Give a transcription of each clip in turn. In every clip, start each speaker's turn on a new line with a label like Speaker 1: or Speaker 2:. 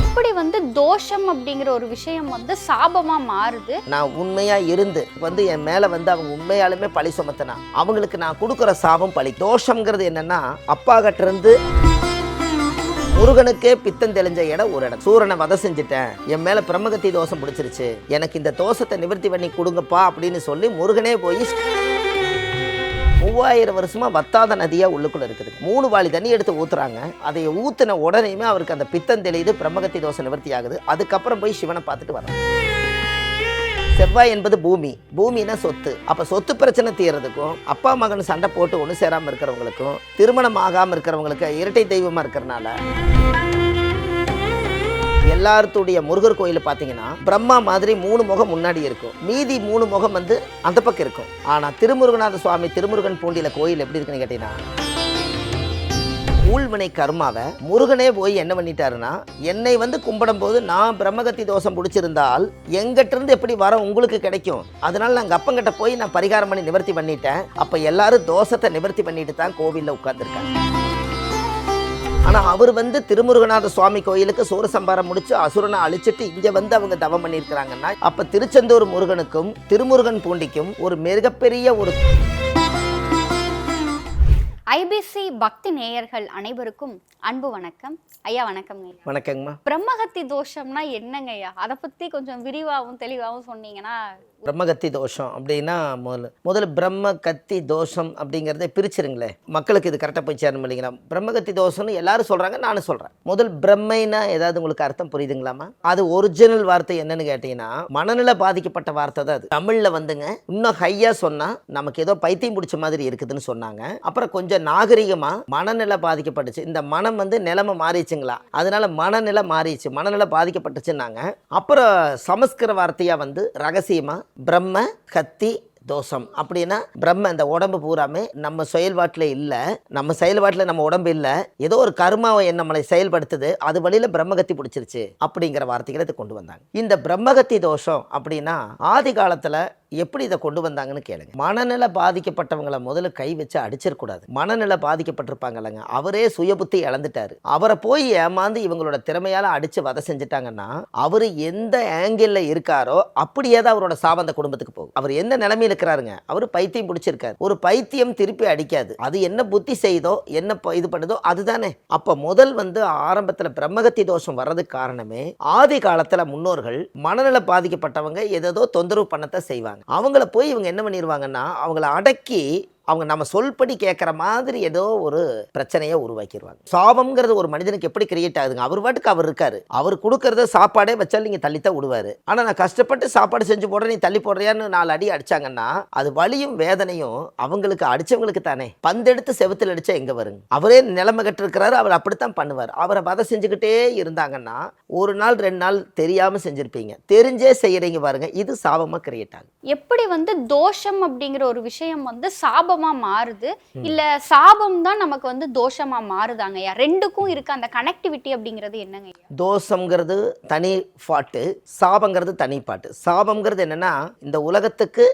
Speaker 1: எப்படி வந்து தோஷம் அப்படிங்கிற ஒரு விஷயம் வந்து சாபமா மாறுது?
Speaker 2: நான் உண்மையா இருந்து வந்து என் மேல வந்து அவங்க உண்மையாலுமே பழி சுமத்தினா அவங்களுக்கு நான் கொடுக்குற சாபம் பழி. தோஷம்ங்கிறது என்னன்னா அப்பா கிட்ட இருந்து முருகனுக்கே பித்தம் தெளிஞ்ச இடம் ஒரு இடம். சூரனை வதை செஞ்சுட்டேன். என் மேல பிரம்மகத்தி தோஷம் பிடிச்சிருச்சு. எனக்கு இந்த தோஷத்தை நிவர்த்தி பண்ணி கொடுங்கப்பா அப்படின்னு சொல்லி முருகனே போய் மூவாயிரம் வருஷமாக வத்தாத நதியாக உள்ளுக்குள்ளே இருக்குது. மூணு வாளி தண்ணி எடுத்து ஊற்றுறாங்க அதை ஊற்றின உடனேயுமே அவருக்கு அந்த பித்தம் தெளியுது பிரம்மகத்தி தோசை நிவர்த்தி ஆகுது. அதுக்கப்புறம் போய் சிவனை பார்த்துட்டு வரோம் செவ்வாய் என்பது பூமி. பூமினா சொத்து. அப்போ சொத்து பிரச்சனை தீர்றதுக்கும் அப்பா மகன் சண்டை போட்டு ஒன்று சேராமல் இருக்கிறவங்களுக்கும் திருமணம் ஆகாமல் இருக்கிறவங்களுக்கு இரட்டை தெய்வமாக இருக்கிறனால எல்லாத்துடைய முருகர் கோயில் பார்த்தீங்கன்னா பிரம்மா மாதிரி மூணு முகம் முன்னாடி இருக்கும். மீதி மூணு முகம் வந்து அந்த பக்கம் இருக்கும். ஆனால் திருமுருகநாத சுவாமி திருமுருகன் பூண்டியில் கோயில் எப்படி இருக்குன்னு கேட்டீங்கன்னா ஊழ்வினை கர்மாவை முருகனே போய் என்ன பண்ணிட்டாருன்னா என்னை வந்து கும்பிடும் போது நான் பிரம்மகத்தி தோஷம் பிடிச்சிருந்தால் எங்கிட்டிருந்து எப்படி வர உங்களுக்கு கிடைக்கும்? அதனால நாங்கள் அப்பங்கிட்ட போய் நான் பரிகாரம் பண்ணி நிவர்த்தி பண்ணிட்டேன். அப்போ எல்லாரும் தோஷத்தை நிவர்த்தி பண்ணிட்டு தான் கோவிலில் உட்காந்துருக்காங்க ஆனால் அவர் வந்து திருமுருகநாத சுவாமி கோயிலுக்கு சூரசம்பாரம் முடிச்சு அசுரனை அழிச்சிட்டு இங்கே வந்து அவங்க தவம் பண்ணியிருக்கிறாங்கன்னா அப்போ திருச்செந்தூர் முருகனுக்கும் திருமுருகன் பூண்டிக்கும் ஒரு மிகப்பெரிய ஒரு
Speaker 1: ஐபிசி பக்தி நேயர்கள் அனைவருக்கும் அன்பு வணக்கம். ஐயா வணக்கம்
Speaker 2: வணக்கங்கம்மா.
Speaker 1: பிரம்மஹத்தி தோஷம்னா என்னங்கய்யா அதை பத்தி கொஞ்சம் விரிவாகவும் தெளிவாகவும் சொன்னீங்கன்னா
Speaker 2: பிரம்மகத்தி தோஷம் அப்படின்னா முதல்ல முதல்ல பிரம்ம கத்தி தோஷம் அப்படிங்கிறத பிரிச்சிருங்களே. மக்களுக்கு இது கரெக்டாக போய் சேரணும் இல்லைங்களா? பிரம்மகத்தி தோஷம்னு எல்லாரும் சொல்கிறாங்க நானும் சொல்கிறேன் முதல் பிரம்மைனா ஏதாவது உங்களுக்கு அர்த்தம் புரியுதுங்களாமா அது ஒரிஜினல் வார்த்தை என்னன்னு கேட்டிங்கன்னா மனநிலை பாதிக்கப்பட்ட வார்த்தை தான் அது. தமிழில் வந்துங்க இன்னும் ஹையாக சொன்னால் நமக்கு ஏதோ பைத்தியம் பிடிச்ச மாதிரி இருக்குதுன்னு சொன்னாங்க. அப்புறம் கொஞ்சம் நாகரிகமாக மனநிலை பாதிக்கப்பட்டுச்சு. இந்த மனம் வந்து நிலைமை மாறிச்சுங்களா அதனால மனநிலை மாறிச்சு மனநிலை பாதிக்கப்பட்டுச்சுன்னாங்க. அப்புறம் சமஸ்கிருத வார்த்தையாக வந்து ரகசியமாக பிரம்ம கத்தி தோஷம். அப்படின்னா பிரம்ம இந்த உடம்பு பூராமே நம்ம செயல்பாட்டில் இல்லை. நம்ம செயல்பாட்டில் நம்ம உடம்பு இல்லை. ஏதோ ஒரு கர்மாவை நம்மளை செயல்படுத்துது. அது வழியில் பிரம்மகத்தி பிடிச்சிருச்சு. அப்படிங்கிற வார்த்தைகளை கொண்டு வந்தாங்க. இந்த பிரம்மகத்தி தோஷம் அப்படின்னா ஆதி காலத்தில் எப்படி இதை கொண்டு வந்தாங்கன்னு கேளுங்க. மனநிலை பாதிக்கப்பட்டவங்கள முதல்ல கை வச்சு அடிச்சிடக்கூடாது. மனநிலை பாதிக்கப்பட்டிருப்பாங்கல்லங்க. அவரே சுயபுத்தி இழந்துட்டாரு. அவரை போய் ஏமாந்து இவங்களோட திறமையால அடிச்சு வதை செஞ்சுட்டாங்கன்னா அவர் எந்த ஆங்கிள் இருக்காரோ அப்படியே தான் அவரோட சாவந்த குடும்பத்துக்கு போகும். அவர் என்ன நிலைமையில் இருக்கிறாருங்க? அவர் பைத்தியம் பிடிச்சிருக்காரு. ஒரு பைத்தியம் திருப்பி அடிக்காது. அது என்ன புத்தி செய்தோ என்ன ப- இது பண்ணுதோ அதுதானே. அப்ப முதல் வந்து ஆரம்பத்தில் பிரம்மகத்தி தோஷம் வர்றதுக்கு காரணமே ஆதி காலத்தில் முன்னோர்கள் மனநல பாதிக்கப்பட்டவங்க ஏதேதோ தொந்தரவு பண்ணத்தை செய்வாங்க. அவங்கள போய் இவங்க என்ன பண்ணிடுவாங்கன்னா அவங்கள அடக்கி அவங்க நம்ம சொல்படி கேட்குற மாதிரி ஏதோ ஒரு பிரச்சனையை உருவாக்கிடுவாங்க சாபம்ங்கிறது ஒரு மனிதனுக்கு எப்படி கிரியேட் ஆகுதுங்க? அவர் பாட்டுக்கு அவர் இருக்காரு. அவர் கொடுக்கறத சாப்பாடே வச்சாலும் நீங்கள் தள்ளித்தான் விடுவார். ஆனால் நான் கஷ்டப்பட்டு சாப்பாடு செஞ்சு போடுறேன் நீ தள்ளி போடுறியான்னு நாலு அடி அடிச்சாங்கன்னா அது வலியும் வேதனையும் அவங்களுக்கு அடிச்சவங்களுக்கு தானே. பந்தெடுத்து செவத்தில் அடிச்சா எங்கே வருங்க? அவரே நிலைமை கட்டிருக்கிறாரு அவர் அப்படித்தான் பண்ணுவார். அவரை வதை செஞ்சுக்கிட்டே இருந்தாங்கன்னா ஒரு நாள் ரெண்டு நாள் தெரியாமல் செஞ்சுருப்பீங்க. தெரிஞ்சே செய்கிறீங்க பாருங்க இது சாபமாக கிரியேட் ஆகும்
Speaker 1: எப்படி வந்து தோஷம் அப்படிங்கிற ஒரு விஷயம் வந்து சாபம் மாறுது. இல்ல சாபம் தான் நமக்கு வந்து தோஷமா மாறுதாங்கய்யா ரெண்டுக்கும் இருக்க அந்த கனெக்டிவிட்டி அப்படிங்கிறது என்னங்கய்யா
Speaker 2: தோஷங்கிறது தனி பாட்டு சாபங்கிறது தனி பாட்டு. சாபங்கிறது என்னென்னா இந்த உலகத்துக்கு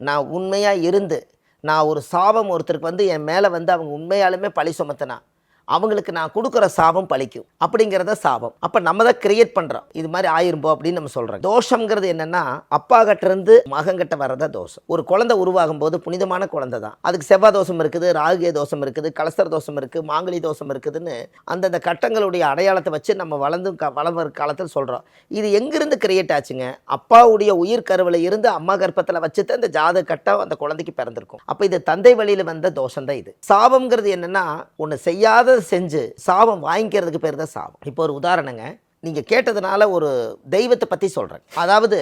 Speaker 2: நான் உண்மையாக இருந்து நான் ஒரு சாபம் ஒருத்தருக்கு வந்து என் மேலே வந்து அவங்க உண்மையாலுமே பழி சுமத்தினா அவங்களுக்கு நான் கொடுக்குற சாபம் பழிக்கும். அப்படிங்கிறத சாபம். அப்போ நம்ம தான் கிரியேட் பண்ணுறோம் இது மாதிரி ஆயிரும்போ அப்படின்னு நம்ம சொல்கிறோம் தோஷங்கிறது என்னென்னா அப்பா கிட்டேருந்து மகங்கிட்ட மகன்கிட்ட வர்றதா தோஷம். ஒரு குழந்தை உருவாகும் போது புனிதமான குழந்தை தான். அதுக்கு செவ்வாய் தோஷம் இருக்குது ராகிய தோஷம் இருக்குது கலசர தோஷம் இருக்குது மாங்கலி தோஷம் இருக்குதுன்னு அந்தந்த கட்டங்களுடைய அடையாளத்தை வச்சு நம்ம வளர்ந்து க வளம் காலத்தில் சொல்கிறோம் இது எங்கிருந்து கிரியேட் ஆச்சுங்க? அப்பாவுடைய உயிர் கருவில் இருந்து அம்மா கர்ப்பத்தில் வச்சு தான் அந்த ஜாத கட்டம் அந்த குழந்தைக்கு பிறந்திருக்கும். அப்போ இது தந்தை வழியில் வந்த தோஷம் தான் இது. சாபம்ங்கிறது என்னென்னா ஒன்று செய்யாத செஞ்சு சாபம் வாங்கிக்கிறதுக்கு பேர் தான் சாபம். இப்போ ஒரு உதாரணங்க நீங்கள் கேட்டதுனால ஒரு தெய்வத்தை பற்றி சொல்கிறேன் அதாவது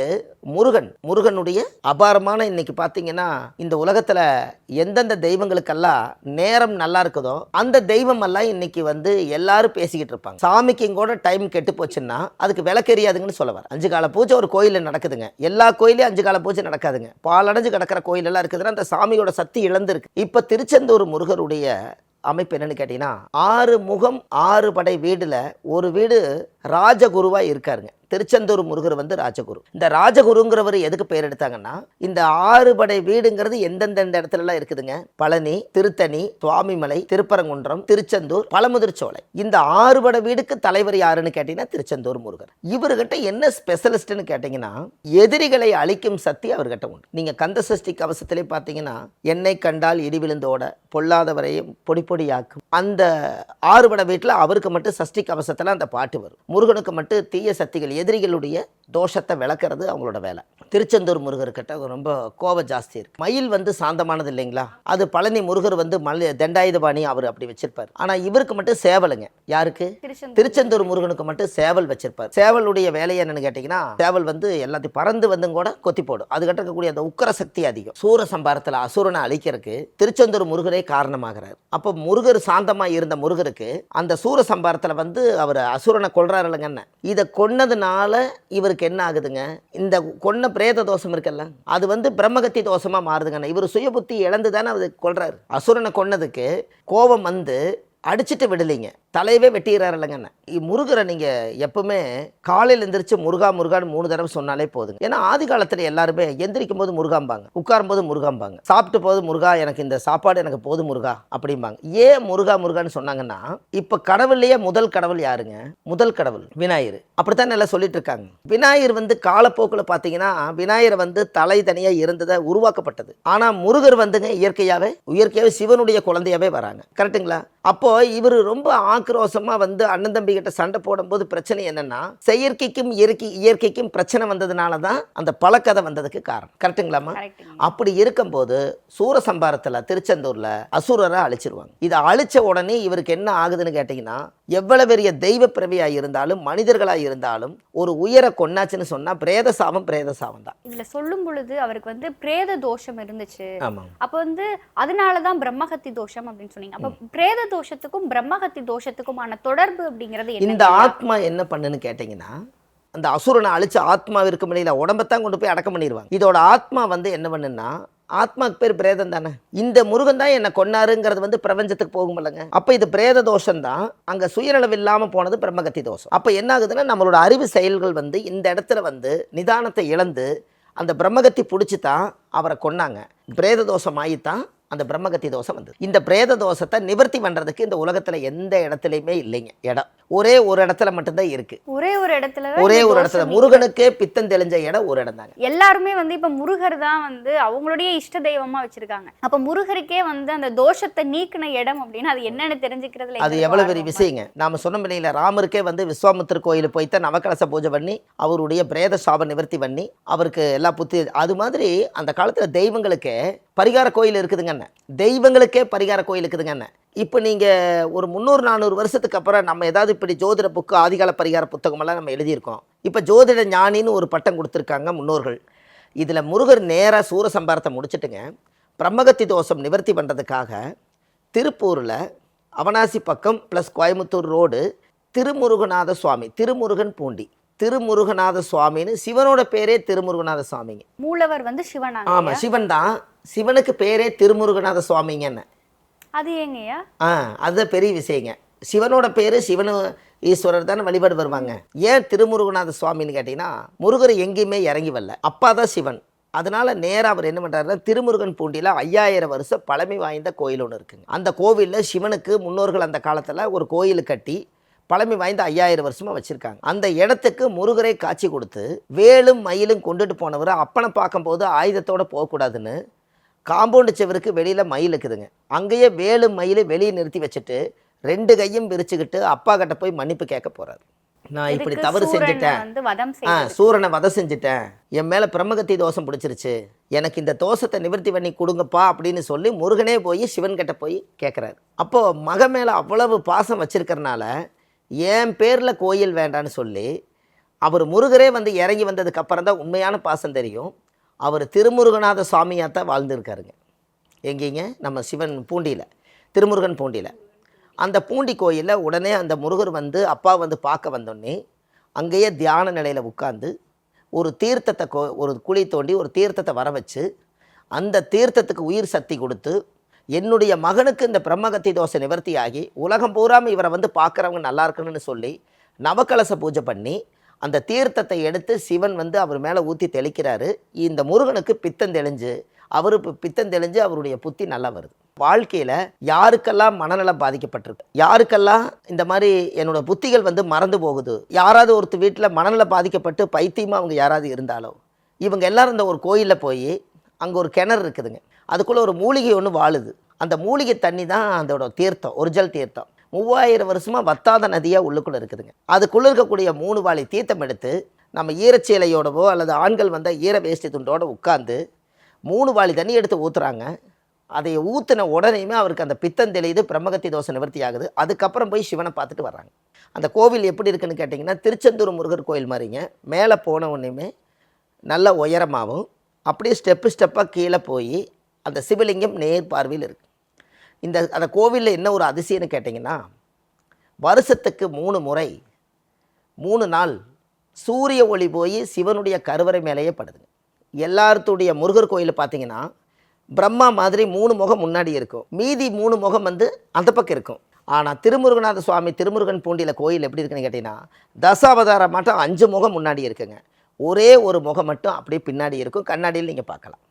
Speaker 2: முருகன் முருகனுடைய அபாரமான இன்னைக்கு பார்த்தீங்கன்னா இந்த உலகத்தில் எந்தெந்த தெய்வங்களுக்கெல்லாம் நேரம் நல்லா இருக்குதோ அந்த தெய்வமெல்லாம் இன்னைக்கு வந்து எல்லாரும் பேசிக்கிட்டு இருப்பாங்க. சாமிக்கும் கூட டைம் கெட்டு போச்சுன்னா அதுக்கு விளக்கெரியாதுங்கன்னு சொல்லுவார் அஞ்சு கால பூஜை ஒரு கோயிலில் நடக்குதுங்க. எல்லா கோயிலையும் அஞ்சு கால பூஜை நடக்காதுங்க. பாலடைஞ்சு கிடக்கிற கோயிலெல்லாம் இருக்குதுன்னா அந்த சாமியோட சக்தி இழந்திருக்கு. இப்போ திருச்செந்தூர் முருகருடைய அமைப்பு என்னன்னு கேட்டீங்கன்னா ஆறு முகம் ஆறு படை வீடுல ஒரு வீடு ராஜகுருவா இருக்காருங்க. திருச்செந்தூர் முருகர் வந்து ராஜகுரு. இந்த ராஜகுருங்கிறவர் எதுக்கு பெயர் எடுத்தாங்கன்னா இந்த ஆறு படை வீடுங்கிறது எந்தெந்த இடத்துலலாம் இருக்குதுங்க? பழனி திருத்தணி சுவாமிமலை திருப்பரங்குன்றம் திருச்செந்தூர் பழமுதிர்ச்சோலை இந்த ஆறு படை வீடுக்கு தலைவர் யாருன்னு கேட்டீங்கன்னா திருச்செந்தூர் முருகர். இவர்கிட்ட என்ன ஸ்பெஷலிஸ்ட்னு கேட்டீங்கன்னா எதிரிகளை அழிக்கும் சக்தி அவர்கிட்ட உண்டு. நீங்க கந்த சஷ்டி கவசத்திலே பார்த்தீங்கன்னா என்னை கண்டால் இடிவிழுந்தோட பொல்லாதவரையும் பொடி பொடியாக்கும். அந்த ஆறுபட வீட்டில் அவருக்கு மட்டும் சஷ்டி கவசத்தில் அந்த பாட்டு வரும். முருகனுக்கு மட்டும் தீய சக்திகள் எதிரிகளுடைய தோஷத்தை விளக்குறது அவங்களோட வேலை. திருச்செந்தூர் முருகர்கிட்ட ரொம்ப கோப ஜாஸ்தி இருக்கு. மயில் வந்து சாந்தமானது இல்லைங்களா? அது பழனி முருகர் வந்து மலை தண்டாயுதபாணி அவர் அப்படி வச்சிருப்பார். ஆனால் இவருக்கு மட்டும் சேவலுங்க. யாருக்கு?
Speaker 1: திருச்செந்தூர்
Speaker 2: முருகனுக்கு மட்டும் சேவல் வச்சிருப்பார். சேவலுடைய வேலை என்னன்னு கேட்டிங்கன்னா சேவல் வந்து எல்லாத்தையும் பறந்து வந்தும் கூட கொத்தி போடும். அது கிட்ட இருக்கக்கூடிய அந்த உக்கர சக்தி அதிகம். சூர சம்பாரத்தில் அசுரனை அழிக்கிறதுக்கு திருச்செந்தூர் முருகரே காரணமாகிறார். அப்போ முருகர் சாந்தமாக இருந்த முருகருக்கு அந்த சூர சம்பாரத்தில் வந்து அவர் அசுரனை கொல்றாரு இல்லைங்கன்னு இதை கொன்னதுனால இவருக்கு என்ன ஆகுதுங்க? இந்த கொன்ன பிரேத தோஷம் இருக்குல்ல அது வந்து பிரம்மகத்தி தோஷமாக மாறுதுங்கண்ணா இவர் சுய புத்தி இழந்து தானே அது கொல்றாரு. அசுரனை கொன்னதுக்கு கோபம் வந்து அடிச்சிட்டு விடலைங்க. தலையவே வெட்டிடுறாரு இல்லைங்கண்ணே முருகரை நீங்கள் எப்பவுமே காலையில் எந்திரிச்சு முருகா முருகான்னு மூணு தடவை சொன்னாலே போதுங்க. ஏன்னா ஆதி காலத்தில் எல்லாருமே எந்திரிக்கும் போது முருகாம்பாங்க. உட்காரும் போது முருகாம்பாங்க. சாப்பிட்டு போது முருகா எனக்கு இந்த சாப்பாடு எனக்கு போதும் முருகா அப்படிம்பாங்க. ஏன் முருகா முருகான்னு சொன்னாங்கன்னா இப்போ கடவுள்லேயே முதல் கடவுள் யாருங்க? முதல் கடவுள் விநாயகர். அப்படித்தான் நல்லா சொல்லிட்டு இருக்காங்க. விநாயகர் வந்து காலப்போக்கில் பார்த்தீங்கன்னா விநாயகர் வந்து தலை தனியாக இருந்ததை உருவாக்கப்பட்டது. ஆனால் முருகர் வந்துங்க இயற்கையாகவே இயற்கையாகவே சிவனுடைய குழந்தையாவே வராங்க. கரெக்ட்டுங்களா? அப்போ இவர் ரொம்ப ஆக்ரோஷமா வந்து அண்ணன் தம்பி கிட்ட சண்டை போடும்போது பிரச்சனை என்னன்னா செயற்கைக்கும் இயற்கை இயற்கைக்கும் பிரச்சனை வந்ததுனால தான் அந்த பழக்கதை வந்ததுக்கு காரணம். கரெக்ட்டுங்களாம்மா?
Speaker 1: கரெக்ட்டுங்க.
Speaker 2: அப்படி இருக்கும்போது சூரசம்பாரத்தில் திருச்செந்தூர்ல அசுரரை அழிச்சிருவாங்க. இதை அழிச்ச உடனே இவருக்கு என்ன ஆகுதுன்னு கேட்டிங்கன்னா எவ்வளவு பெரிய தெய்வ பிறவியாக இருந்தாலும் மனிதர்களாக இருந்தாலும் ஒரு உயர கொன்னாச்சுன்னு சொன்னா பிரேத சாபம் பிரேத சாபம் தான்.
Speaker 1: இதுல சொல்லும் பொழுது அவருக்கு வந்து பிரேத தோஷம் இருந்துச்சு. அப்ப வந்து அதனாலதான் பிரம்மஹத்தி தோஷம் அப்படின்னு சொன்னீங்க. அப்ப பிரேத தோஷத்துக்கும் பிரம்மஹத்தி தோஷத்துக்குமான தொடர்பு அப்படிங்கிறது
Speaker 2: இந்த ஆத்மா என்ன பண்ணுன்னு கேட்டிங்கன்னா அந்த அசுரனை அழிச்ச ஆத்மா இருக்கும் இல்லையில உடம்பத்தான் கொண்டு போய் அடக்கம் பண்ணிடுவாங்க இதோட ஆத்மா வந்து என்ன பண்ணுன்னா ஆத்மாக்கு பேர் பிரேதம் தானே? இந்த முருகன் தான் என்னை கொன்னாருங்கிறது வந்து பிரபஞ்சத்துக்கு போகும் இல்லைங்க. அப்போ இது பிரேத தோஷம் தான். அங்கே சுயநலவு இல்லாமல் போனது பிரம்மகத்தி தோஷம். அப்போ என்ன ஆகுதுன்னா நம்மளோட அறிவு செயல்கள் வந்து இந்த இடத்துல வந்து நிதானத்தை இழந்து அந்த பிரம்மகத்தி பிடிச்சி தான் அவரை கொன்னாங்க. பிரேத தோஷம் ஆகித்தான் அந்த பிரம்மகத்தி தோஷம் வந்தது. இந்த பிரேத தோஷத்தை நிவர்த்தி பண்ணுறதுக்கு இந்த உலகத்தில் எந்த இடத்துலையுமே இல்லைங்க. இடம். ஒரே ஒரு இடத்துல மட்டும்தான் இருக்கு.
Speaker 1: ஒரே ஒரு இடத்துல
Speaker 2: ஒரே ஒரு இடத்துல. முருகனுக்கே பித்தம் தெளிஞ்ச இடம் ஒரு இடம் தாங்க
Speaker 1: எல்லாருமே வந்து இப்ப முருகர் தான் வந்து அவங்களுடைய இஷ்ட தெய்வமா வச்சிருக்காங்க. அப்ப முருகருக்கே வந்து அந்த தோஷத்தை நீக்கின இடம் அப்படின்னு அது என்னன்னு தெரிஞ்சுக்கிறதுல
Speaker 2: அது எவ்வளவு பெரிய விஷயங்க. நாம சொன்ன இல்லைங்களா ராமருக்கே வந்து விஸ்வாமித்திர கோயிலுக்கு போய்த்தான் நவக்கலச பூஜை பண்ணி அவருடைய பிரேத சாப நிவர்த்தி பண்ணி அவருக்கு எல்லா புத்தி அது மாதிரி அந்த காலத்துல தெய்வங்களுக்கே பரிகார கோயில் இருக்குதுங்கண்ணே தெய்வங்களுக்கே பரிகார கோயில் இருக்குதுங்கண்ணே இப்போ நீங்கள் ஒரு முந்நூறு நானூறு வருஷத்துக்கு அப்புறம் நம்ம ஏதாவது இப்படி ஜோதிட புக்கு ஆதிகால பரிகார புத்தகமெல்லாம் நம்ம எழுதியிருக்கோம். இப்போ ஜோதிட ஞானின்னு ஒரு பட்டம் கொடுத்துருக்காங்க முன்னோர்கள். இதில் முருகர் நேராக சூரசம்பாரத்தை முடிச்சிட்டுங்க பிரம்மகத்தி தோஷம் நிவர்த்தி பண்ணுறதுக்காக திருப்பூரில் அவனாசி பக்கம் ப்ளஸ் கோயம்புத்தூர் ரோடு திருமுருகநாத சுவாமி திருமுருகன் பூண்டி. திருமுருகநாத சுவாமின்னு சிவனோட பேரே திருமுருகநாத சுவாமிங்க.
Speaker 1: மூலவர் வந்து சிவனாங்க
Speaker 2: ஆமாம் சிவன் தான் சிவனுக்கு பேரே திருமுருகநாத சுவாமிங்கன்னு
Speaker 1: அது ஏங்கய்யா
Speaker 2: ஆ அதுதான் பெரிய விஷயங்க. சிவனோட பேர் சிவனு ஈஸ்வரர் தானே வழிபாடு வருவாங்க. ஏன் திருமுருகநாத சுவாமின்னு கேட்டிங்கன்னா முருகர் எங்கேயுமே இறங்கி வரல. அப்பா தான் சிவன். அதனால நேராக அவர் என்ன பண்ணுறாருன்னா திருமுருகன் பூண்டியில் ஐயாயிரம் வருஷம் பழமை வாய்ந்த கோயில் ஒன்று இருக்குங்க. அந்த கோவிலில் சிவனுக்கு முன்னோர்கள் அந்த காலத்தில் ஒரு கோயில் கட்டி பழமை வாய்ந்த ஐயாயிரம் வருஷமா வச்சிருக்காங்க. அந்த இடத்துக்கு முருகரை காட்சி கொடுத்து வேலும் மயிலும் கொண்டுட்டு போனவர் அப்பனை பார்க்கும்போது ஆயுதத்தோட போகக்கூடாதுன்னு காம்பவுண்டு செவருக்கு வெளியில் மயில் இருக்குதுங்க. அங்கேயே வேலு மயில் வெளியே நிறுத்தி வச்சுட்டு ரெண்டு கையும் விரிச்சுக்கிட்டு அப்பா கிட்ட போய் மன்னிப்பு கேட்க போறாரு. நான் இப்படி தவறு செஞ்சுட்டேன்.
Speaker 1: வதம்
Speaker 2: ஆ சூரனை வதை செஞ்சுட்டேன். என் மேலே பிரம்மகத்தி தோஷம் பிடிச்சிருச்சு. எனக்கு இந்த தோஷத்தை நிவர்த்தி பண்ணி கொடுங்கப்பா அப்படின்னு சொல்லி முருகனே போய் சிவன் கிட்ட போய் கேட்குறாரு அப்போது மக மேலே அவ்வளவு பாசம் வச்சிருக்கறனால என் பேரில் கோயில் வேண்டான்னு சொல்லி அவர் முருகரே வந்து இறங்கி வந்ததுக்கு அப்புறம் தான் உண்மையான பாசம் தெரியும். அவர் திருமுருகநாத சுவாமியாக தான் வாழ்ந்துருக்காருங்க. எங்கேங்க? நம்ம சிவன் பூண்டியில் திருமுருகன் பூண்டியில். அந்த பூண்டி கோயிலில் உடனே அந்த முருகர் வந்து அப்பா வந்து பார்க்க வந்தோடனே அங்கேயே தியான நிலையில் உட்காந்து ஒரு தீர்த்தத்தை கோ ஒரு குழி தோண்டி ஒரு தீர்த்தத்தை வர வச்சு அந்த தீர்த்தத்துக்கு உயிர் சக்தி கொடுத்து என்னுடைய மகனுக்கு இந்த பிரம்மகத்தி தோசை நிவர்த்தியாகி உலகம் பூராமல் இவரை வந்து பார்க்குறவங்க நல்லா இருக்கணும்னு சொல்லி நவக்கலச பூஜை பண்ணி அந்த தீர்த்தத்தை எடுத்து சிவன் வந்து அவர் மேலே ஊற்றி தெளிக்கிறாரு. இந்த முருகனுக்கு பித்தம் தெளிஞ்சு அவர் பித்தம் தெளிஞ்சு அவருடைய புத்தி நல்லா வருது. வாழ்க்கையில் யாருக்கெல்லாம் மனநலம் பாதிக்கப்பட்டிருக்கு? யாருக்கெல்லாம் இந்த மாதிரி என்னோட புத்திகள் வந்து மறந்து போகுது? யாராவது ஒருத்தர் வீட்டில் மனநலம் பாதிக்கப்பட்டு பைத்தியமாக அவங்க யாராவது இருந்தாலோ இவங்க எல்லாரும் இந்த ஒரு கோயிலில் போய் அங்கே ஒரு கிணறு இருக்குதுங்க. அதுக்குள்ளே ஒரு மூலிகை ஒன்று வாழுது. அந்த மூலிகை தண்ணி தான் அதோட தீர்த்தம் ஒரிஜினல் தீர்த்தம். மூவாயிரம் வருஷமாக வத்தாத நதியாக உள்ளுக்குள்ளே இருக்குதுங்க. அதுக்குள்ளே இருக்கக்கூடிய மூணு வாழி தீர்த்தம் எடுத்து நம்ம ஈரச்சேலையோடவோ அல்லது ஆண்கள் வந்தால் ஈர வேஷ்டி துண்டோட உட்காந்து மூணு வாளி தண்ணி எடுத்து ஊற்றுறாங்க அதை ஊற்றின உடனேயுமே அவருக்கு அந்த பித்தம் தெளியுது பிரம்மகத்தி தோசை நிவர்த்தி ஆகுது. அதுக்கப்புறம் போய் சிவனை பார்த்துட்டு வர்றாங்க. அந்த கோவில் எப்படி இருக்குன்னு கேட்டிங்கன்னா திருச்செந்தூர் முருகர் கோயில் மாதிரிங்க. மேலே போன உடனேயுமே நல்ல உயரமாகவும் அப்படியே ஸ்டெப்பு ஸ்டெப்பாக கீழே போய் அந்த சிவலிங்கம் நேர் பார்வையில் இருக்குது இந்த அந்த கோவிலில் என்ன ஒரு அதிசயம்னு கேட்டிங்கன்னா வருஷத்துக்கு மூணு முறை மூணு நாள் சூரிய ஒளி போய் சிவனுடைய கருவறை மேலேயே படுதுங்க எல்லாத்துடைய முருகர் கோயில் பார்த்தீங்கன்னா பிரம்மா மாதிரி மூணு முகம் முன்னாடி இருக்கும். மீதி மூணு முகம் வந்து அந்த பக்கம் இருக்கும். ஆனால் திருமுருகநாத சுவாமி திருமுருகன் பூண்டியில் கோயில் எப்படி இருக்குன்னு கேட்டிங்கன்னா தசாவதாரம் மட்டும் அஞ்சு முகம் முன்னாடி இருக்குங்க. ஒரே ஒரு முகம் மட்டும் அப்படியே பின்னாடி இருக்கும். கண்ணாடியில் நீங்கள் பார்க்கலாம்.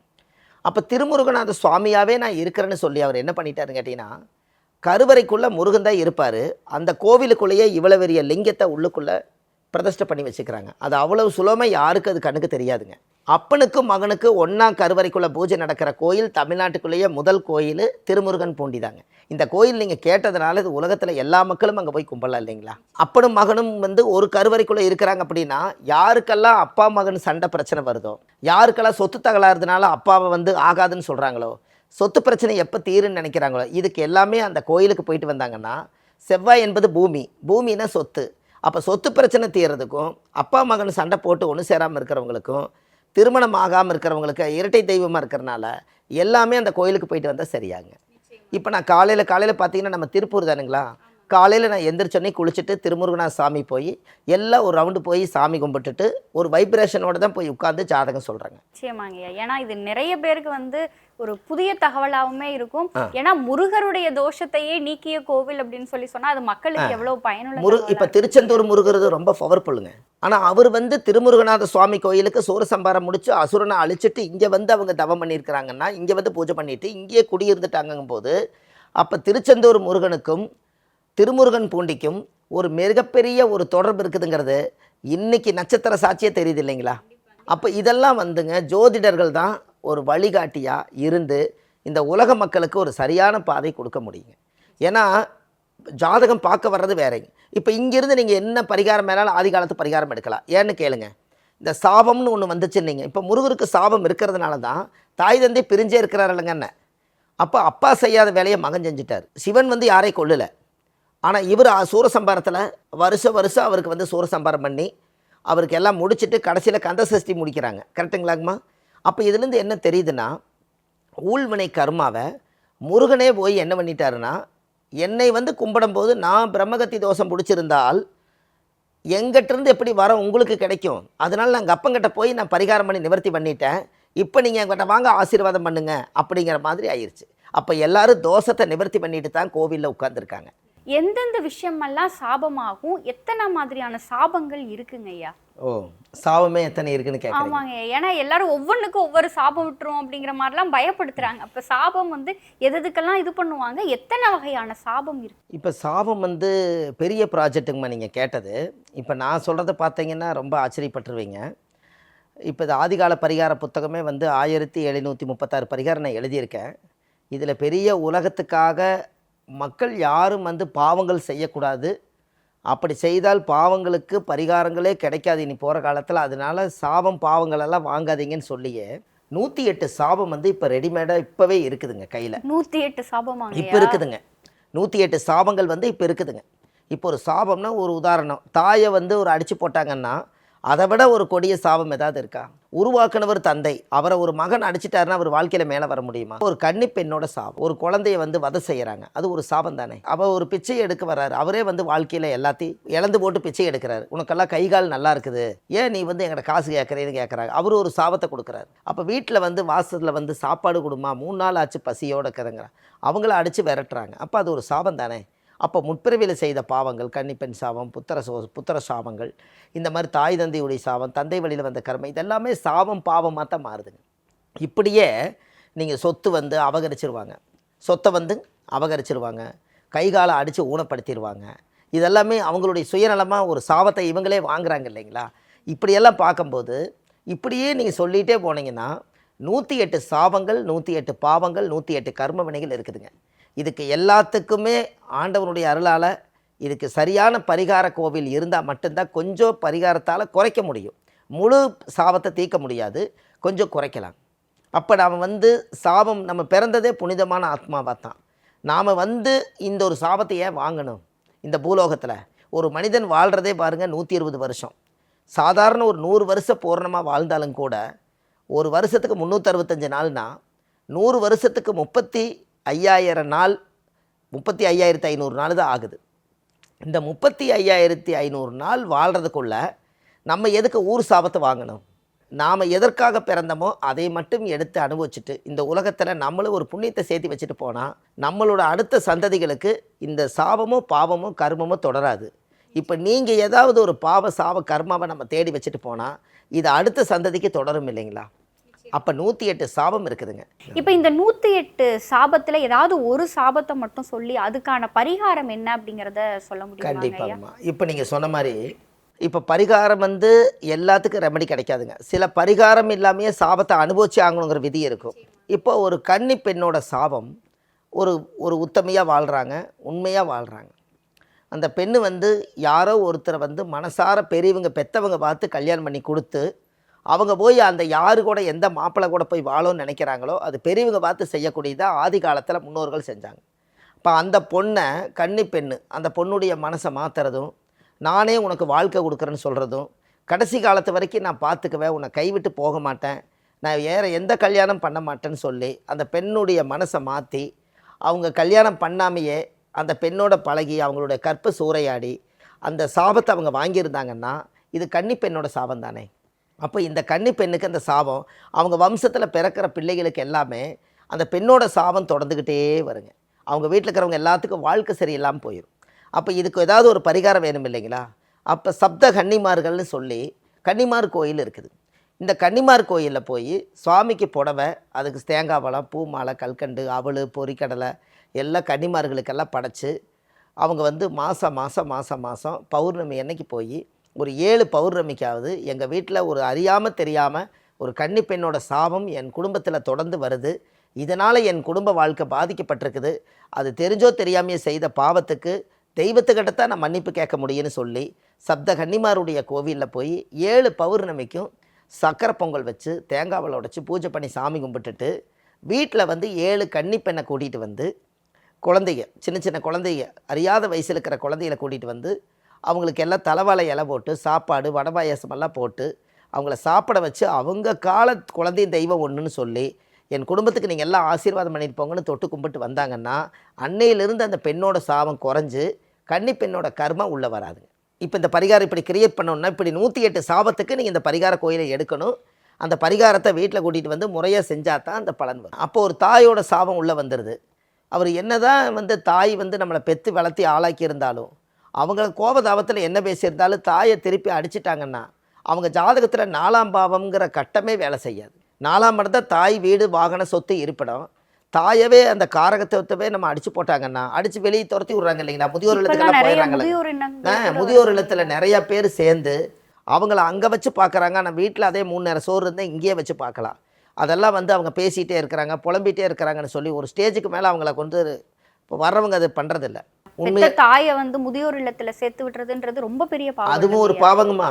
Speaker 2: அப்போ திருமுருகநாத சுவாமியாகவே நான் இருக்கிறேன்னு சொல்லி அவர் என்ன பண்ணிட்டாருன்னு கேட்டிங்கன்னா கருவறைக்குள்ளே முருகன் தான் இருப்பார். அந்த கோவிலுக்குள்ளேயே இவ்வளோ பெரிய லிங்கத்தை உள்ளுக்குள்ளே பிரதிஷ்டை பண்ணி வச்சுக்கிறாங்க. அது அவ்வளவு சுலபமாக யாருக்கு அது கண்ணுக்கு தெரியாதுங்க. அப்பனுக்கும் மகனுக்கு ஒன்றா கருவறைக்குள்ளே பூஜை நடக்கிற கோயில் தமிழ்நாட்டுக்குள்ளேயே முதல் கோயில் திருமுருகன் பூண்டி தாங்க இந்த கோயில் நீங்கள் கேட்டதுனால இது உலகத்தில் எல்லா மக்களும் அங்கே போய் கும்பலாம் இல்லைங்களா? அப்பனும் மகனும் வந்து ஒரு கருவறைக்குள்ளே இருக்கிறாங்க அப்படின்னா யாருக்கெல்லாம் அப்பா மகன் சண்டை பிரச்சனை வருதோ யாருக்கெல்லாம் சொத்து தகலாறுதுனால அப்பாவை வந்து ஆகாதுன்னு சொல்கிறாங்களோ சொத்து பிரச்சனை எப்போ தீருன்னு நினைக்கிறாங்களோ இதுக்கு எல்லாமே அந்த கோயிலுக்கு போயிட்டு வந்தாங்கன்னா செவ்வாய் என்பது பூமி. பூமின்னா சொத்து. அப்போ சொத்து பிரச்சனை தீர்றதுக்கும் அப்பா மகன் சண்டை போட்டு ஒன்று சேராமல் இருக்கிறவங்களுக்கும் திருமணம் ஆகாமல் இருக்கிறவங்களுக்கு இரட்டை தெய்வமாக இருக்கிறனால எல்லாமே அந்த கோயிலுக்கு போயிட்டு வந்தால் சரியாங்க. இப்போ நான் காலையில் காலையில் பார்த்தீங்கன்னா நம்ம திருப்பூர் தானுங்களா? காலையில் நான் எந்திரிச்சோடனே குளிச்சுட்டு திருமுருகனார் சாமி போய் எல்லாம் ஒரு ரவுண்டு போய் சாமி கும்பிட்டுட்டு ஒரு வைப்ரேஷனோட தான் போய் உட்காந்து ஜாதகம் சொல்கிறாங்க
Speaker 1: நிச்சயமாங்கய்யா ஏன்னா இது நிறைய பேருக்கு வந்து ஒரு புதிய தகவலாவுமே இருக்கும். ஏன்னா முருகருடைய தோஷத்தையே நீக்கிய கோவில் அப்படின்னு சொல்லி சொன்னா அது மக்களுக்கு எவ்வளவு பயனுள்ள
Speaker 2: முரு இப்போ திருச்செந்தூர் முருகிறது ரொம்ப பவர்ஃபுல்லுங்க ஆனால் அவர் வந்து திருமுருகநாத சுவாமி கோயிலுக்கு சூரசம்பாரம் முடிச்சு அசுரனை அழிச்சிட்டு இங்கே வந்து அவங்க தவம் பண்ணியிருக்கிறாங்கன்னா இங்கே வந்து பூஜை பண்ணிட்டு இங்கேயே குடியிருந்துட்டாங்கும் போது அப்போ திருச்செந்தூர் முருகனுக்கும் திருமுருகன் பூண்டிக்கும் ஒரு மிகப்பெரிய ஒரு தொடர்பு இருக்குதுங்கிறது இன்னைக்கு நட்சத்திர சாட்சியே தெரியுது இல்லைங்களா? அப்போ இதெல்லாம் வந்துங்க ஜோதிடர்கள் தான் ஒரு வழிகாட்டியாக இருந்து இந்த உலக மக்களுக்கு ஒரு சரியான பாதை கொடுக்க முடியுங்க. ஏன்னா ஜாதகம் பார்க்க வர்றது வேறங்க. இப்போ இங்கேருந்து நீங்கள் என்ன பரிகாரம் வேணாலும் ஆதி காலத்து பரிகாரம் எடுக்கலாம். ஏன்னு கேளுங்க. இந்த சாபம்னு ஒன்று வந்துச்சு இல்லைங்க. இப்போ முருகருக்கு சாபம் இருக்கிறதுனால தான் தாய் தந்தை பிரிஞ்சே இருக்கிறார் அப்போ அப்பா செய்யாத வேலையை மகன் செஞ்சுட்டார். சிவன் வந்து யாரையும் கொள்ளலை ஆனால் இவர் சூரசம்பாரத்தில் வருஷம் வருஷம் அவருக்கு வந்து சூரசம்பாரம் பண்ணி அவருக்கு எல்லாம் முடிச்சிட்டு கடைசியில் கந்த சஷ்டி முடிக்கிறாங்க. கரெக்டுங்களாங்கம்மா அப்போ இதுலேருந்து என்ன தெரியுதுன்னா ஊழ்வினை கர்மாவை முருகனே போய் என்ன பண்ணிட்டாருன்னா என்னை வந்து கும்பிடும்போது நான் பிரம்மகத்தி தோஷம் பிடிச்சிருந்தால் எங்கிட்டிருந்து எப்படி வர உங்களுக்கு கிடைக்கும்? அதனால் நான் அப்பங்கிட்ட போய் நான் பரிகாரம் பண்ணி நிவர்த்தி பண்ணிட்டேன். இப்போ நீங்கள் எங்கிட்ட வாங்க ஆசீர்வாதம் பண்ணுங்க அப்படிங்கிற மாதிரி ஆயிடுச்சு அப்போ எல்லாரும் தோஷத்தை நிவர்த்தி பண்ணிட்டு தான் கோவிலில் உட்காந்துருக்காங்க
Speaker 1: எந்தெந்த விஷயமெல்லாம் சாபமாகும்? எத்தனை மாதிரியான சாபங்கள் இருக்குங்க ஐயா?
Speaker 2: ஓ சாபமே எத்தனை இருக்குன்னு கேட்குறீங்க
Speaker 1: ஆமாங்க ஏன்னா எல்லாரும் ஒவ்வொன்றுக்கும் ஒவ்வொரு சாபம் விட்டுரும் அப்படிங்கிற மாதிரிலாம் பயப்படுத்துறாங்க. அப்ப சாபம் வந்து எது எதுக்கெல்லாம் இது பண்ணுவாங்க? எத்தனை வகையான சாபம் இருக்கு?
Speaker 2: இப்போ சாபம் வந்து பெரிய ப்ராஜெக்ட்டுங்கம்மா நீங்கள் கேட்டது. இப்போ நான் சொல்கிறத பார்த்தீங்கன்னா ரொம்ப ஆச்சரியப்பட்டுருவீங்க. இப்போ இது ஆதிகால பரிகார புத்தகமே வந்து ஆயிரத்தி எழுநூற்றி முப்பத்தாறு பரிகாரம் நான் எழுதியிருக்கேன். இதில் பெரிய உலகத்துக்காக மக்கள் யாரும் வந்து பாவங்கள் செய்யக்கூடாது. அப்படி செய்தால் பாவங்களுக்கு பரிகாரங்களே கிடைக்காது இனி போகிற காலத்தில். அதனால சாபம் பாவங்கள் எல்லாம் வாங்காதீங்கன்னு சொல்லியே நூற்றி எட்டு சாபம் வந்து இப்போ ரெடிமேடாக இப்போவே இருக்குதுங்க கையில்.
Speaker 1: நூத்தி எட்டு சாபமாங்க
Speaker 2: இப்போ இருக்குதுங்க. நூற்றி எட்டு சாபங்கள் வந்து இப்போ இருக்குதுங்க. இப்போ ஒரு சாபம்னா ஒரு உதாரணம். தாயை வந்து ஒரு அடிச்சு போட்டாங்கன்னா அதை விட ஒரு கொடிய சாபம் ஏதாவது இருக்கா? உருவாக்குனவர் தந்தை. அவரை ஒரு மகன் அடிச்சிட்டாருன்னா அவர் வாழ்க்கையில் மேலே வர முடியுமா? ஒரு கன்னி பெண்ணோட சாபம். ஒரு குழந்தைய வந்து வதை செய்கிறாங்க அது ஒரு சாபம் தானே? அவர் ஒரு பிச்சை எடுக்க வர்றாரு. அவரே வந்து வாழ்க்கையில் எல்லாத்தையும் இழந்து போட்டு பிச்சை எடுக்கிறாரு. உனக்கெல்லாம் கை கால் நல்லா இருக்குது. ஏன் நீ வந்து எங்கள்கிட்ட காசு கேட்குறேன்னு கேட்குறாங்க அவர் ஒரு சாபத்தை கொடுக்குறாரு. அப்போ வீட்டில் வந்து வாசலில் வந்து சாப்பாடு கொடுமா? மூணு நாள் ஆச்சு பசியோட இருக்கிறாங்க அவங்கள அடித்து விரட்டுறாங்க. அப்போ அது ஒரு சாபம் தானே? அப்போ முற்பிறவியில் செய்த பாவங்கள் கன்னிப்பெண் சாபம் புத்திர சோ புத்திர சாபங்கள் இந்த மாதிரி தாய் தந்தையுடைய சாபம் தந்தை வழியில் வந்த கர்மம் இதெல்லாமே சாபம் பாவமாக தான் மாறுதுங்க. இப்படியே நீங்கள் சொத்து வந்து அபகரிச்சிருவாங்க. சொத்தை வந்து அபகரிச்சிருவாங்க. கைகாலை அடித்து ஊனப்படுத்திடுவாங்க இதெல்லாமே அவங்களுடைய சுயநலமாக ஒரு சாபத்தை இவங்களே வாங்குறாங்க இல்லைங்களா? இப்படியெல்லாம் பார்க்கும்போது இப்படியே நீங்கள் சொல்லிகிட்டே போனீங்கன்னா நூற்றி எட்டு சாபங்கள் நூற்றி எட்டு பாவங்கள் நூற்றி எட்டு கர்ம வினைகள் இருக்குதுங்க. இதுக்கு எல்லாத்துக்குமே ஆண்டவனுடைய அருளால் இதுக்கு சரியான பரிகார கோவில் இருந்தால் மட்டும்தான் கொஞ்சம் பரிகாரத்தால் குறைக்க முடியும். முழு சாபத்தை தீர்க்க முடியாது. கொஞ்சம் குறைக்கலாம். அப்போ நாம் வந்து சாபம் நம்ம பிறந்ததே புனிதமான ஆத்மாவாக தான். நாம் வந்து இந்த ஒரு சாபத்தை ஏன் வாங்கணும்? இந்த பூலோகத்தில் ஒரு மனிதன் வாழ்கிறதே பாருங்கள் நூற்றி இருபது வருஷம். சாதாரண ஒரு நூறு வருஷம் பூரணமாக வாழ்ந்தாலும் கூட ஒரு வருஷத்துக்கு முந்நூற்றறுபத்தஞ்சு நாள்னா நூறு வருஷத்துக்கு முப்பத்தி ஐயாயிரம் நாள் முப்பத்தி ஐயாயிரத்தி ஐநூறு நாள் தான் ஆகுது. இந்த முப்பத்தி ஐயாயிரத்தி ஐநூறு நாள் வாழ்கிறதுக்குள்ள நம்ம எதுக்கு ஊர் சாபத்தை வாங்கணும்? நாம் எதற்காக பிறந்தமோ அதை மட்டும் எடுத்து அனுபவிச்சுட்டு இந்த உலகத்தில் நம்மளும் ஒரு புண்ணியத்தை சேர்த்து வச்சுட்டு போனால் நம்மளோட அடுத்த சந்ததிகளுக்கு இந்த சாபமோ பாவமோ கர்மமோ தொடராது. இப்போ நீங்கள் ஏதாவது ஒரு பாவ சாப கர்மாவை நம்ம தேடி வச்சுட்டு போனால் இது அடுத்த சந்ததிக்கு தொடரும் இல்லைங்களா? அப்போ நூற்றி எட்டு சாபம் இருக்குதுங்க.
Speaker 1: இப்போ இந்த நூத்தி எட்டு சாபத்துல ஏதாவது ஒரு சாபத்தை மட்டும் சொல்லி அதுக்கான பரிகாரம் என்ன அப்படிங்கறத சொல்ல முடியுமா ஐயா?
Speaker 2: கண்டிப்பாங்கம்மா இப்போ நீங்கள் சொன்ன மாதிரி இப்போ பரிகாரம் வந்து எல்லாத்துக்கும் ரெமடி கிடைக்காதுங்க. சில பரிகாரம் இல்லாமையே சாபத்தை அனுபவிச்சு ஆகணுங்கிற விதி இருக்கும். இப்போ ஒரு கன்னி பெண்ணோட சாபம் ஒரு ஒரு உத்தமையாக வாழ்கிறாங்க உண்மையாக வாழ்கிறாங்க அந்த பெண்ணு வந்து யாரோ ஒருத்தரை வந்து மனசார பெரியவங்க பெத்தவங்க பார்த்து கல்யாணம் பண்ணி கொடுத்து அவங்க போய் அந்த யாரு கூட எந்த மாப்பிள்ளை கூட போய் வாழோன்னு நினைக்கிறாங்களோ அது பெரியவங்க பார்த்து செய்யக்கூடியதாக ஆதி காலத்தில் முன்னோர்கள் செஞ்சாங்க. இப்போ அந்த பொண்ணை கன்னி பெண்ணு அந்த பொண்ணுடைய மனசை மாற்றுறதும் நானே உனக்கு வாழ்க்கை கொடுக்குறேன்னு சொல்கிறதும் கடைசி காலத்து வரைக்கும் நான் பார்த்துக்குவேன் உன்னை கைவிட்டு போக மாட்டேன் நான் வேறு எந்த கல்யாணம் பண்ண மாட்டேன்னு சொல்லி அந்த பெண்ணுடைய மனசை மாற்றி அவங்க கல்யாணம் பண்ணாமையே அந்த பெண்ணோட பழகி அவங்களுடைய கற்பு சூறையாடி அந்த சாபத்தை அவங்க வாங்கியிருந்தாங்கன்னா இது கன்னி பெண்ணோட சாபம் தானே? அப்போ இந்த கன்னி பெண்ணுக்கு அந்த சாபம் அவங்க வம்சத்தில் பிறக்கிற பிள்ளைகளுக்கு எல்லாமே அந்த பெண்ணோட சாபம் தொடர்ந்துக்கிட்டே வருங்க. அவங்க வீட்டில் இருக்கிறவங்க எல்லாத்துக்கும் வாழ்க்கை சரியில்லாமல் போயிடும் அப்போ இதுக்கு ஏதாவது ஒரு பரிகாரம் வேணும் இல்லைங்களா? அப்போ சப்த கன்னிமார்கள்னு சொல்லி கன்னிமார் கோயில் இருக்குது. இந்த கன்னிமார் கோயிலில் போய் சுவாமிக்கு புடவை அதுக்கு தேங்காய் பழம் பூ மாலை கல்கண்டு அவல் பொறிக்கடலை எல்லாம் கன்னிமார்களுக்கெல்லாம் படைச்சி அவங்க வந்து மாதம் மாதம் மாதம் மாதம் பௌர்ணமி அன்னைக்கு போய் ஒரு ஏழு பௌர்ணமிக்காவது எங்கள் வீட்டில் ஒரு அறியாமல் தெரியாமல் ஒரு கன்னி பெண்ணோட சாபம் என் குடும்பத்தில் தொடர்ந்து வருது. இதனால் என் குடும்ப வாழ்க்கை பாதிக்கப்பட்டிருக்குது. அது தெரிஞ்சோ தெரியாமையே செய்த பாவத்துக்கு தெய்வத்துக்கிட்ட நான் மன்னிப்பு கேட்க முடியும்னு சொல்லி சப்த கன்னிமாருடைய கோவிலில் போய் ஏழு பௌர்ணமிக்கும் சக்கரை பொங்கல் வச்சு தேங்காவில் உடைச்சி பூஜை பண்ணி சாமி கும்பிட்டுட்டு வீட்டில் வந்து ஏழு கன்னி பெண்ணை கூட்டிகிட்டு வந்து குழந்தைங்க சின்ன சின்ன குழந்தைங்க அறியாத வயசில் இருக்கிற குழந்தைகளை கூட்டிகிட்டு வந்து அவங்களுக்கு எல்லாம் தலைவாழை இலை போட்டு சாப்பாடு வடை பாயசமெல்லாம் போட்டு அவங்கள சாப்பிட வச்சு அவங்க கால குழந்தை தெய்வம் ஒன்றுன்னு சொல்லி என் குடும்பத்துக்கு நீங்கள் எல்லாம் ஆசீர்வாதம் பண்ணிட்டு போங்கன்னு தொட்டு கும்பிட்டு வந்தாங்கன்னா அன்னையிலிருந்து அந்த பெண்ணோட சாபம் குறைஞ்சு கன்னி பெண்ணோட கர்மம் உள்ளே வராதுங்க. இப்போ இந்த பரிகாரம் இப்படி கிரியேட் பண்ணணும்னா இப்படி நூற்றி எட்டு சாபத்துக்கு நீங்கள் இந்த பரிகார கோயிலை எடுக்கணும். அந்த பரிகாரத்தை வீட்டில் கூட்டிகிட்டு வந்து முறையாக செஞ்சால் தான் அந்த பலன் வரும். அப்போ ஒரு தாயோட சாபம் உள்ளே வந்துடுது அவர் என்ன தான் வந்து தாய் வந்து நம்மளை பெற்று வளர்த்தி ஆளாக்கி இருந்தாலும் அவங்க கோபதாபத்தில் என்ன பேசியிருந்தாலும் தாயை திருப்பி அடிச்சிட்டாங்கன்னா அவங்க ஜாதகத்தில் நாலாம் பாவம்ங்கிற கட்டமே வேலை செய்யாது. நாலாம் இடம் தான் தாய் வீடு வாகன சொத்து இருப்பிடம். தாயவே அந்த காரகத்துவத்தவே நம்ம அடிச்சு போட்டாங்கன்னா அடிச்சு வெளியே துரத்தி விட்றாங்க இல்லைங்களா? முதியோர் இல்லத்துக்கெல்லாம்
Speaker 1: நிறைய
Speaker 2: போயிடுறாங்க
Speaker 1: முதியோர்
Speaker 2: ஆ
Speaker 1: இல்லங்கள்
Speaker 2: முதியோர் இல்லத்தில் நிறைய பேர் சேர்ந்து அவங்கள அங்கே வச்சு பார்க்குறாங்க. ஆனால் வீட்டில் அதே மூணு நேரம் சோறு இருந்தால் இங்கேயே வச்சு பார்க்கலாம். அதெல்லாம் வந்து அவங்க பேசிகிட்டே இருக்கிறாங்க புலம்பிகிட்டே இருக்கிறாங்கன்னு சொல்லி ஒரு ஸ்டேஜுக்கு மேலே அவங்கள கொண்டு இப்போ வர்றவங்க அது பண்ணுறதில்ல உண்மை
Speaker 1: பெத்த தாயை வந்து முதியோர் இல்லத்துல சேர்த்து விட்டுறதுன்றது ரொம்ப பெரிய பாவம்
Speaker 2: அதுவும் ஒரு? பாவங்கம்மா.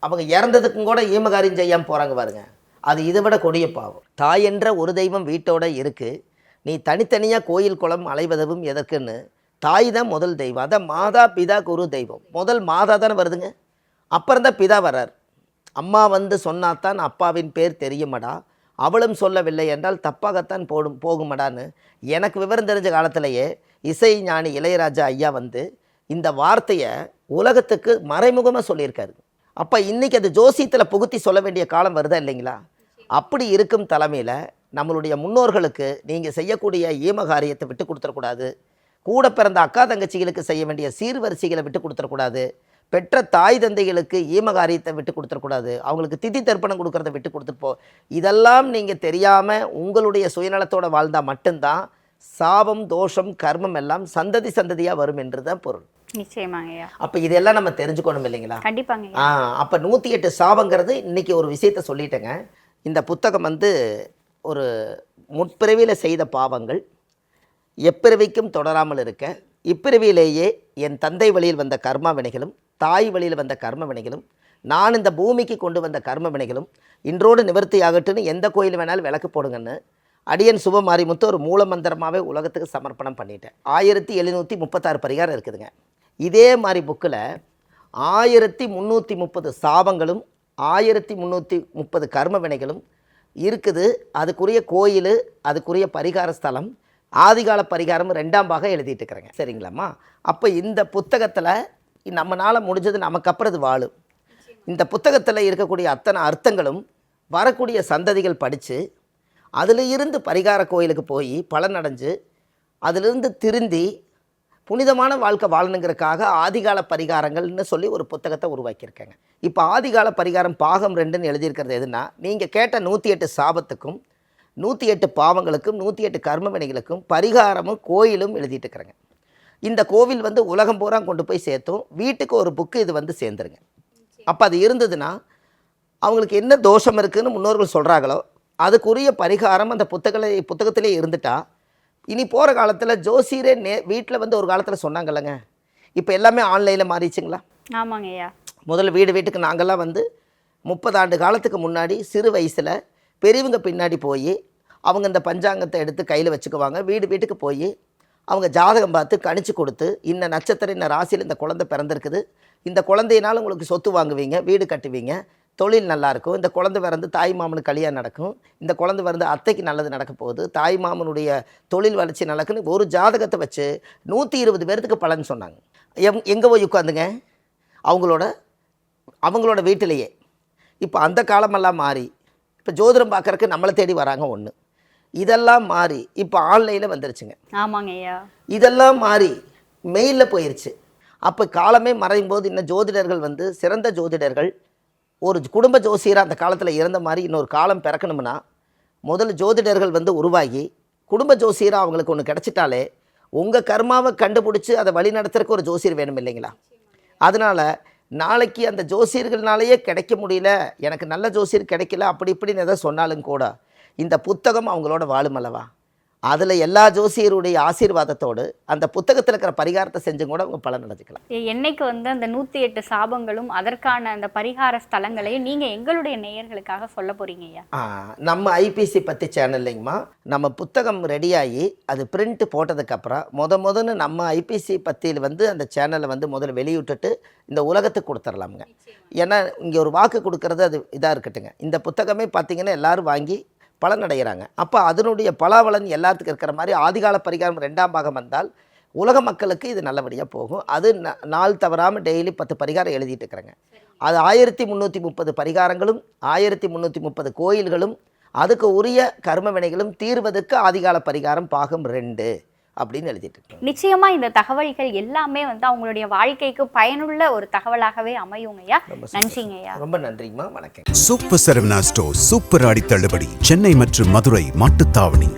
Speaker 2: அவங்க இறந்ததுக்கும் கூட ஈமகாரியம் செய்யாமல் போகிறாங்க பாருங்க. அது இதை விட கொடிய பாவம். தாய் என்ற ஒரு தெய்வம் வீட்டோட இருக்கு. நீ தனித்தனியாக கோயில் குளம் அலைவதவும் எதற்குன்னு. தாய் தான் முதல் தெய்வம். அதான் மாதா பிதா குரு தெய்வம். முதல் மாதா தானே வருதுங்க. அப்புறம் தான் பிதா வர்றார். அம்மா வந்து சொன்னாதான் அப்பாவின் பேர் தெரியுமடா. அவளும் சொல்லவில்லை என்றால் தப்பாகத்தான் போடும் போகுமடான்னு. எனக்கு விவரம் தெரிஞ்ச காலத்திலேயே இசை ஞானி இளையராஜா ஐயா வந்து இந்த வார்த்தையை உலகத்துக்கு மறைமுகமாக சொல்லியிருக்காரு. அப்போ இன்றைக்கி அது ஜோசியத்தில் புகுத்தி சொல்ல வேண்டிய காலம் வருதா இல்லைங்களா? அப்படி இருக்கும் தலைமையில் நம்மளுடைய முன்னோர்களுக்கு நீங்கள் செய்யக்கூடிய ஈம காரியத்தை விட்டு கொடுத்துடக்கூடாது கூட பிறந்த அக்கா தங்கச்சிகளுக்கு செய்ய வேண்டிய சீர்வரிசைகளை விட்டு கொடுத்துடக்கூடாது பெற்ற தாய் தந்தைகளுக்கு ஈம காரியத்தை விட்டு கொடுத்துடக்கூடாது. அவங்களுக்கு திதி தர்ப்பணம் கொடுக்கறத விட்டு கொடுத்துட்டு போ. இதெல்லாம் நீங்கள் தெரியாமல் உங்களுடைய சுயநலத்தோட வாழ்ந்தால் மட்டும்தான் சாபம் தோஷம் கர்மம் எல்லாம் சந்ததி சந்ததியாக வரும் என்று தான் பொருள்.
Speaker 1: நிச்சயமாங்க ஐயா.
Speaker 2: அப்போ இதெல்லாம் நம்ம தெரிஞ்சுக்கணும் இல்லைங்களா?
Speaker 1: கண்டிப்பாங்க
Speaker 2: ஆ அப்போ நூற்றி எட்டு சாபங்கிறது இன்னைக்கு ஒரு விஷயத்த சொல்லிட்டேங்க. இந்த புத்தகம் வந்து ஒரு முற்பிறவியில் செய்த பாவங்கள். எப்பிறவிக்கும் தொடராமல் இருக்க. இப்பிறவியிலேயே என் தந்தை வழியில் வந்த கர்ம வினைகளும் தாய் வழியில் வந்த கர்ம வினைகளும் நான் இந்த பூமிக்கு கொண்டு வந்த கர்ம வினைகளும் இன்றோடு நிவர்த்தி ஆகட்டுன்னு எந்த கோயில் வேணாலும் விளக்கு போடுங்கன்னு அடியன் சுபமாரிமுத்து ஒரு மூல மந்திரமாகவே உலகத்துக்கு சமர்ப்பணம் பண்ணிட்டேன். ஆயிரத்தி எழுநூற்றி முப்பத்தாறு பரிகாரம் இருக்குதுங்க. இதே மாதிரி புக்கில் ஆயிரத்தி முந்நூற்றி முப்பது சாபங்களும் ஆயிரத்தி முந்நூற்றி முப்பது கர்ம வினைகளும் இருக்குது. அதுக்குரிய கோயில் அதுக்குரிய பரிகார ஸ்தலம் ஆதிகால பரிகாரம் ரெண்டாம் பாகம் எழுதிட்டு இருக்கிறேங்க. சரிங்களாம்மா? அப்போ இந்த புத்தகத்தில் நம்மளால் முடிஞ்சது நமக்கு அப்புறம் இது வாழும். இந்த புத்தகத்தில் இருக்கக்கூடிய அத்தனை அர்த்தங்களும் வரக்கூடிய சந்ததிகள் படித்து அதில் இருந்து பரிகார கோயிலுக்கு போய் பலனடைஞ்சு அதிலிருந்து திருந்தி புனிதமான வாழ்க்கை வாழணுங்கிறதுக்காக ஆதிகால பரிகாரங்கள்னு சொல்லி ஒரு புத்தகத்தை உருவாக்கியிருக்கேங்க. இப்போ ஆதிகால பரிகாரம் பாகம் ரெண்டுன்னு எழுதியிருக்கிறது எதுனா நீங்கள் கேட்ட நூற்றி எட்டு சாபத்துக்கும் நூற்றி எட்டு பாவங்களுக்கும் நூற்றி எட்டு கர்மவினைகளுக்கும் பரிகாரமும் கோயிலும் எழுதிட்டு இருக்கிறேங்க. இந்த கோவில் வந்து உலகம் பூரா கொண்டு போய் சேர்த்தும். வீட்டுக்கு ஒரு புக்கு இது வந்து சேர்ந்துருங்க. அப்போ அது இருந்ததுன்னா அவங்களுக்கு என்ன தோஷம் இருக்குதுன்னு முன்னோர்கள் சொல்கிறாங்களோ அதுக்குரிய பரிகாரம் அந்த புத்தகலை புத்தகத்திலே இருந்துட்டா இனி போகிற காலத்தில் ஜோசியரே நே வீட்டில் வந்து ஒரு காலத்தில் சொன்னாங்கல்லங்க. இப்போ எல்லாமே ஆன்லைனில் மாறிடுச்சுங்களா?
Speaker 1: ஆமாங்க ஐயா.
Speaker 2: முதல்ல வீடு வீட்டுக்கு நாங்கள்லாம் வந்து முப்பது ஆண்டு காலத்துக்கு முன்னாடி சிறு வயசில் பெரியவங்க பின்னாடி போய் அவங்க இந்த பஞ்சாங்கத்தை எடுத்து கையில் வச்சுக்குவாங்க. வீடு வீட்டுக்கு போய் அவங்க ஜாதகம் பார்த்து கணிச்சு கொடுத்து இந்த நட்சத்திரம் இந்த ராசியில் இந்த குழந்தை பிறந்திருக்குது. இந்த குழந்தையினால் உங்களுக்கு சொத்து வாங்குவீங்க வீடு கட்டுவீங்க தொழில் நல்லாயிருக்கும் இந்த குழந்தை பிறந்து தாய் மாமனுக்கு கல்யாணம் நடக்கும். இந்த குழந்தை பிறந்து அத்தைக்கு நல்லது நடக்க போகுது. தாய் மாமனுடைய தொழில் வளர்ச்சி நடக்குன்னு ஒரு ஜாதகத்தை வச்சு நூற்றி இருபது பேர்த்துக்கு பலன் சொன்னாங்க. எங் எங்கே போய் உட்காந்துங்க அவங்களோட அவங்களோட வீட்டிலேயே. இப்போ அந்த காலமெல்லாம் மாறி இப்போ ஜோதிடம் பார்க்குறக்கு நம்மளை தேடி வராங்க ஒன்று இதெல்லாம் மாறி இப்போ ஆன்லைனில் வந்துருச்சுங்க.
Speaker 1: ஆமாங்க ஐயா.
Speaker 2: இதெல்லாம் மாறி மெயிலில் போயிருச்சு. அப்போ காலமே மறையும் போது இன்னும் ஜோதிடர்கள் வந்து சிறந்த ஜோதிடர்கள் ஒரு குடும்ப ஜோசியராக அந்த காலத்தில் இருந்த மாதிரி இன்னொரு காலம் பிறக்கணும்னா முதல்ல ஜோதிடர்கள் வந்து உருவாகி குடும்ப ஜோசியராக அவங்களுக்கு ஒன்று கிடச்சிட்டாலே உங்கள் கர்மாவை கண்டுபிடிச்சி அதை வழி நடத்துறதுக்கு ஒரு ஜோசியர் வேணும் இல்லைங்களா? அதனால் நாளைக்கு அந்த ஜோசியர்கள்னாலேயே கிடைக்க முடியல எனக்கு நல்ல ஜோசியர் கிடைக்கல அப்படி இப்படின்னு எதை சொன்னாலும் கூட இந்த புத்தகம் அவங்களோட வாழும் அல்லவா? அதில் எல்லா ஜோசியருடைய ஆசீர்வாதத்தோடு அந்த புத்தகத்தில் இருக்கிற பரிகாரத்தை செஞ்சும் கூட அவங்க பலன் அடைஞ்சிக்கலாம்.
Speaker 1: என்னைக்கு வந்து அந்த நூத்தி எட்டு சாபங்களும் அதற்கான அந்த பரிகார ஸ்தலங்களையும் நீங்க எங்களுடைய நேயர்களுக்காக சொல்ல போறீங்க ஐயா?
Speaker 2: ஆ, நம்ம ஐபிசி பற்றி சேனல்லைங்கம்மா நம்ம புத்தகம் ரெடியாகி அது பிரிண்ட் போட்டதுக்கப்புறம் முத முதன்னு நம்ம ஐபிசி பத்தியில் வந்து அந்த சேனலை வந்து முதல்ல வெளியிட்டுட்டு இந்த உலகத்துக்கு கொடுத்துர்லாமுங்க ஏன்னா இங்கே ஒரு வாக்கு கொடுக்கறது அது இதாக இருக்கட்டுங்க. இந்த புத்தகமே பார்த்தீங்கன்னா எல்லாரும் வாங்கி பலன் அடைகிறாங்க அப்போ அதனுடைய பலாபலன் எல்லாத்துக்கும் இருக்கிற மாதிரி ஆதிகால பரிகாரம் ரெண்டாம் பாகம் வந்தால் உலக மக்களுக்கு இது நல்லபடியாக போகும். அது ந- நாள் தவறாமல் டெய்லி பத்து பரிகாரம் எழுதிட்டு இருக்கிறேங்க. அது ஆயிரத்தி முந்நூற்றி முப்பது பரிகாரங்களும் ஆயிரத்தி முந்நூற்றி முப்பது கோயில்களும் அதுக்கு உரிய கர்ம வினைகளும் தீர்வதற்கு ஆதிகால பரிகாரம் பாகம் ரெண்டு. அப்படின்னு எழுதிட்டு
Speaker 1: நிச்சயமா இந்த தகவல்கள் எல்லாமே வந்து அவங்களுடைய வாழ்க்கைக்கு பயனுள்ள ஒரு தகவலாகவே அமையுங்க ஐயா. நன்றிங்க ஐயா.
Speaker 2: ரொம்ப நன்றிங்கம்மா. வணக்கம்.
Speaker 3: சூப்பர் சரவணா ஸ்டோர் சூப்பர் ஆடி தள்ளுபடி சென்னை மற்றும் மதுரை மாட்டுத்தாவணி.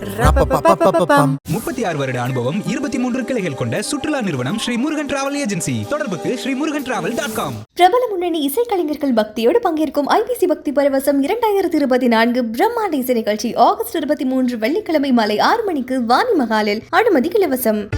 Speaker 4: முப்பத்தி ஆறு வருட அனுபவம் இருபத்தி மூன்று கிளைகள் கொண்ட சுற்றுலா நிறுவனம் ஸ்ரீ முருகன் டிராவல் ஏஜென்சி. தொடர்புக்கு Shri Murugan travel dot com.
Speaker 5: பிரபல முன்னணி இசைக்கலைஞர்கள் பக்தியோடு பங்கேற்கும் ஐபிசி பக்தி பரவசம் இரண்டாயிரத்தி இருபத்தி நான்கு பிரம்மாண்ட இசை நிகழ்ச்சி ஆகஸ்ட் இருபத்தி மூன்று வெள்ளிக்கிழமை மாலை ஆறு மணிக்கு வாணி மகாலில் அனுமதி பெறுவது இலவசம்.